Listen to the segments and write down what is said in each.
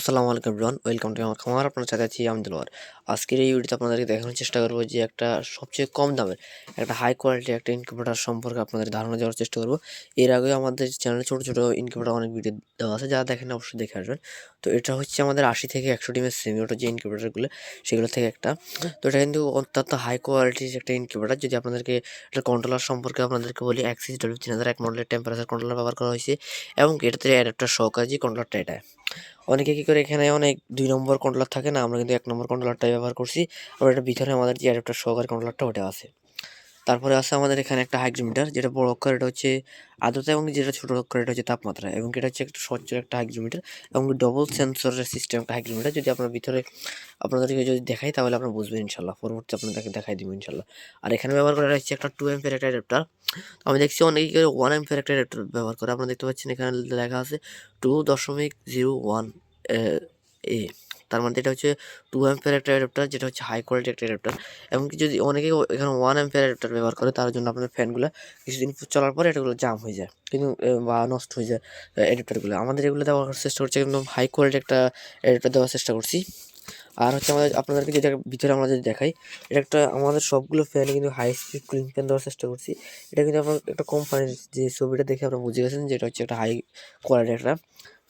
আসসালামু আলাইকুম everyone welcome to আমার খামার আপনার সাথে আছি আমি দিলওয়ার আজকের এই ভিডিওতে আপনাদেরকে দেখানোর চেষ্টা করব যে একটা সবচেয়ে কম দামের, একটা হাই কোয়ালিটি একটা ইনকিউবেটার সম্পর্কে আপনাদের ধারণা দেওয়ার চেষ্টা করব। এর আগে আমাদের চ্যানেলে ছোটো ছোটো ইনকিউবেটার অনেক ভিডিও দেওয়া আছে, যারা দেখেন অবশ্যই দেখে আসবেন। তো এটা হচ্ছে আমাদের আশি থেকে একশো ডিমের সেমি ওটা যে ইনকিউবেটারগুলো সেগুলো থেকে একটা। তো এটা কিন্তু অত্যন্ত হাই কোয়ালিটির একটা ইনকিউবেটার যদি আপনাদেরকে এটা কন্ট্রোলার সম্পর্কে আপনাদেরকে বলি অ্যাক্সিস ডব্লিউ তিন হাজার এক মডেলের টেম্পারেচার কন্ট্রোলার ব্যবহার করা হয়েছে এবং এটাতে অ্যাডাপ্টার সহকারে কন্ট্রোলারটা এটা। অনেকে কী করে এখানে অনেক দুই নম্বর কন্ট্রোলার থাকে না? আমরা কিন্তু এক নম্বর কন্ট্রোলারটাই ব্যবহার করছি। আর এটা ভিতরে আমাদের যে অ্যাডাপ্টার সহকারী কন্ট্রোলারটা ওটা আছে। তারপরে আছে আমাদের এখানে একটা হাইগ্রোমিটার যেটা বড় অক্ষর, এটা হচ্ছে আর্দ্রতা এবং যেটা ছোট অক্ষর, এটা হচ্ছে তাপমাত্রা এবং এটা হচ্ছে একটা সচ্ছল একটা হাইগ্রোমিটার এবং ডবল সেন্সরের সিস্টেম একটা হাইগ্রোমিটার যদি আপনার ভিতরে, আপনাদেরকে যদি দেখাই, তাহলে আপনারা বুঝবেন ইনশাল্লাহ। পরবর্তী আপনাদেরকে দেখাই দিব ইনশাল্লাহ। আর এখানে ব্যবহার করা হচ্ছে একটা টু এমপের একটা অ্যাডাপ্টার আমি দেখছি অনেকেই করে ওয়ান এমপের একটা অ্যাডাপ্টার ব্যবহার করে। আপনারা দেখতে পাচ্ছেন এখানে লেখা আছে টু দশমিক জিরো ওয়ান এ। তার মানে এটা হচ্ছে টু অ্যাম্পের একটা অ্যাডাপ্টার যেটা হচ্ছে হাই কোয়ালিটি একটা অ্যাডাপ্টার এমনকি যদি অনেকে এখানে ওয়ান অ্যাম্পের অ্যাডাপ্টার ব্যবহার করে, তার জন্য আপনাদের ফ্যানগুলো কিছুদিন চলার পরে এটাগুলো জাম হয়ে যায়, কিন্তু বা নষ্ট হয়ে যায় অ্যাডাপ্টারগুলো আমাদের এগুলো দেওয়ার চেষ্টা করছি, একদম হাই কোয়ালিটি একটা অ্যাডাপ্টার দেওয়ার চেষ্টা করছি। আর হচ্ছে আমাদের, আপনাদেরকে যেটা ভিতরে আমরা যদি দেখাই, এটা একটা আমাদের সবগুলো ফ্যানে কিন্তু হাই স্পিড কুলিং ফ্যান দেওয়ার চেষ্টা করছি। এটা কিন্তু আপনার একটা কোম্পানির যে ছবিটা দেখে আপনারা বুঝে গেছেন যে এটা হচ্ছে একটা হাই কোয়ালিটি একটা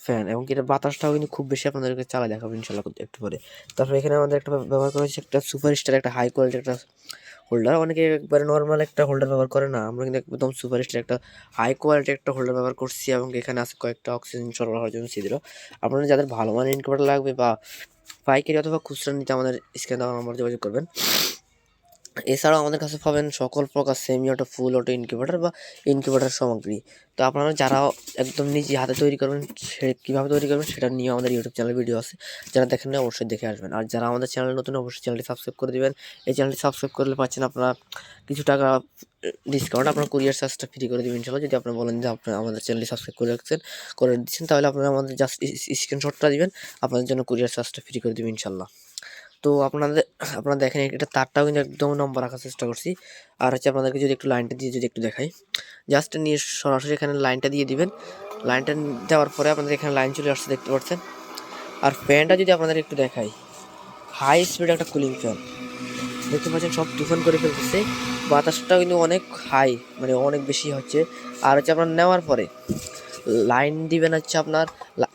ফ্যান এবং এটা বাতাসটাও কিন্তু খুব বেশি আপনাদেরকে চালা দেখাবো ইনশাল্লাহ একটু পরে। তারপরে এখানে আমাদের একটা ব্যবহার করা হচ্ছে একটা সুপার স্টার একটা হাই কোয়ালিটি একটা হোল্ডার অনেকে একবারে নর্মাল একটা হোল্ডার ব্যবহার করে না। আমরা কিন্তু একদম সুপার স্টার একটা হাই কোয়ালিটি একটা হোল্ডার ব্যবহার করছি এবং এখানে আছে কয়েকটা অক্সিজেন সরবরাহের জন্য ছিদ্র। আপনারা যাদের ভালো মানের ইনকিউবেটার লাগবে বা পাইকারি অথবা খুচরা নিতে আমাদের স্ক্যান দেওয়া নাম্বার যোগাযোগ করবেন। এছাড়াও আমাদের কাছে পাবেন সকল প্রকার semi auto full auto incubator বা ইনকিউবেটার সামগ্রী। তো আপনারা যারা একদম নিজে হাতে তৈরি করবেন, সে কীভাবে তৈরি করবেন সেটা নিয়ে আমাদের ইউটিউব চ্যানেল ভিডিও আছে। যারা দেখেন না অবশ্যই দেখে আসবেন। আর যারা আমাদের চ্যানেল নতুন, অবশ্যই চ্যানেলটি সাবস্ক্রাইব করে দেবেন। এই চ্যানেলটি সাবস্ক্রাইব করলে পাচ্ছেন আপনারা কিছু টাকা ডিসকাউন্ট আপনার কুরিয়ার চার্জটা ফ্রি করে দেবেন ইনশাল্লাহ যদি আপনারা বলেন যে আপনার আমাদের চ্যানেলটি সাবস্ক্রাইব করে রাখছেন, করে দিচ্ছেন, তাহলে আপনারা আমাদের জাস্ট স্ক্রিনশটটা দিবেন, আপনাদের জন্য কুরিয়ার চার্জটা ফ্রি করে দেবেন ইনশাল্লাহ তো আপনাদের, আপনারা দেখেন, এটা তারটাও কিন্তু একদম নম্বর রাখার চেষ্টা করছি। আর হচ্ছে আপনাদেরকে যদি একটু লাইনটা দিয়ে যদি একটু দেখাই। জাস্ট নিয়ে সরাসরি এখানে লাইনটা দিয়ে দিবেন। লাইনটা দেওয়ার পরে আপনাদের এখানে লাইন চলে আসছে, দেখতে পাচ্ছেন? আর ফ্যানটা যদি আপনাদের একটু দেখাই। হাই স্পিড একটা কুলিং ফ্যান দেখতে পাচ্ছেন, সব তুফান করে ফেলতেছে। বাতাসটাও কিন্তু অনেক হাই মানে অনেক বেশি হচ্ছে। আর হচ্ছে আপনার নেওয়ার পরে লাইন দিবেন হচ্ছে আপনার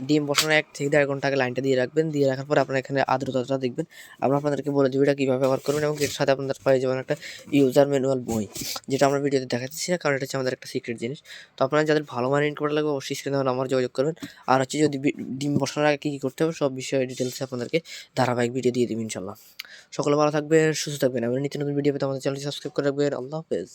ডিম বসানোর এক থেকে দেড় ঘণ্টা আগে লাইনটা দিয়ে রাখবেন, দিয়ে রাখার পর আপনার এখানে আর্দ্রতাটা দেখবেন। আমরা আপনাদেরকে বলে দেবো এটা কীভাবে ব্যবহার করবেন এবং এর সাথে আপনাদের পাই যাবেন একটা ইউজার ম্যানুয়াল বই, যেটা আমরা ভিডিওতে দেখাচ্ছি না, কারণ এটা হচ্ছে আমাদের একটা সিক্রেট জিনিস। তো আপনারা যাদের ভালো মানের ইনকোয়ার লাগবে, অবশ্যই স্ক্রিনে আমার যোগাযোগ করবেন। আর হচ্ছে যদি ডিম বসানোর আগে কী কী করতে হবে, সব বিষয়ে ডিটেলসে আপনাদেরকে ধারাবাহিক ভিডিও দিয়ে দেবেন ইনশাল্লাহ সকলে ভালো থাকবেন, সুস্থ থাকবেন। এবং নিত্য নতুন ভিডিও পেতে আমাদের চ্যানেলটি সাবস্ক্রাইব করে রাখবেন। আল্লাহ হাফেজ।